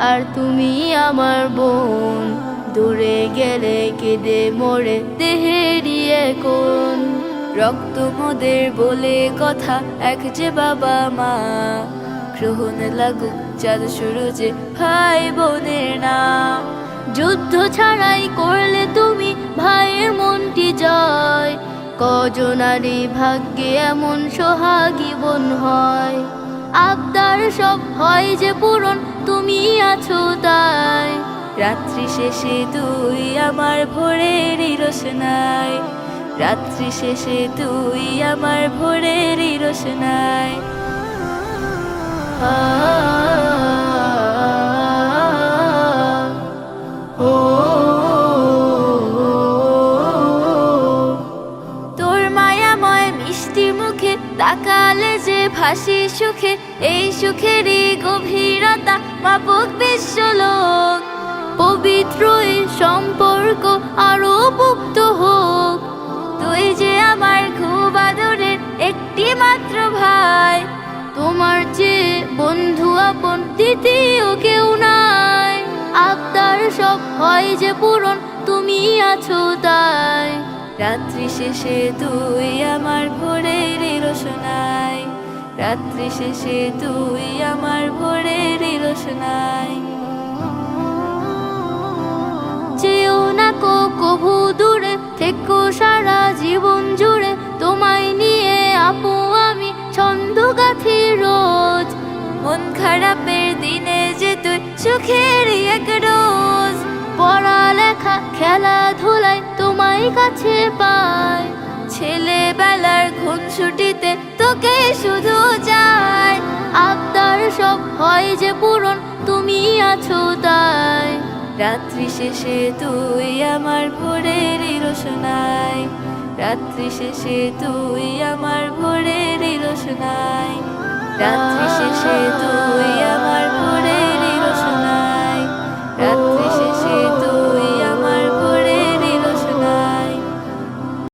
আর তুমি আমার বোন। দূরে গেলে কেঁদে মরে দেহেরিয়ে কোন রক্ত মোদের বলে কথা, এক যে বাবা মা। গ্রহণ লাগুক চাঁদ শুরু যে ভাই বোনের নাম। যুদ্ধ ছাড়াই করলে তুমি ভাইয়ের মনটি জয়। কজনারি ভাগ্যে এমন সোহাগী বোন হয়? আবদার সব হয় যে পূরণ তুমি আছো তাই। রাত্রি শেষে তুই আমার ভোরের রোশনাই রাত্রি শেষে তুই আমার ভোরের রোশনাই ও তাকালে যে ভাসি সুখে, এই সুখেরই গভীরতা মাপক বিশ্বলোক। পবিত্র এই সম্পর্ক আরও মুক্ত হোক। তুই যে আমার খুব আদরের একটি মাত্র ভাই, তোমার যে বন্ধু আপন দ্বিতীয় কেউ নাই। আবদার সব হয় যে পূরণ, তুমি আছো তাই। রাত্রি শেষে তুই আমার ভোরের রোশনাই। রাত্রি শেষে তুই আমার ভোরের রোশনাই। না দূরে থেকো সারা জীবন জুড়ে। তোমায় নিয়ে আপু আমি ছন্দ গাথি রোজ। মন খারাপের দিনে যে তুই সুখের এক রোজ। পড়ালেখা, খেলাধুলায় তোমায় কাছে পাই। ছেলেবেলার তোকে শুধু চাই আপনার সব হয় যে পূরণ, তুমি আছো তাই। রাত্রি শেষে তুই আমার ভোরের রোশনাই রাত্রি শেষে তুই আমার ভোরের রোশনাই রাত্রি শেষে তুই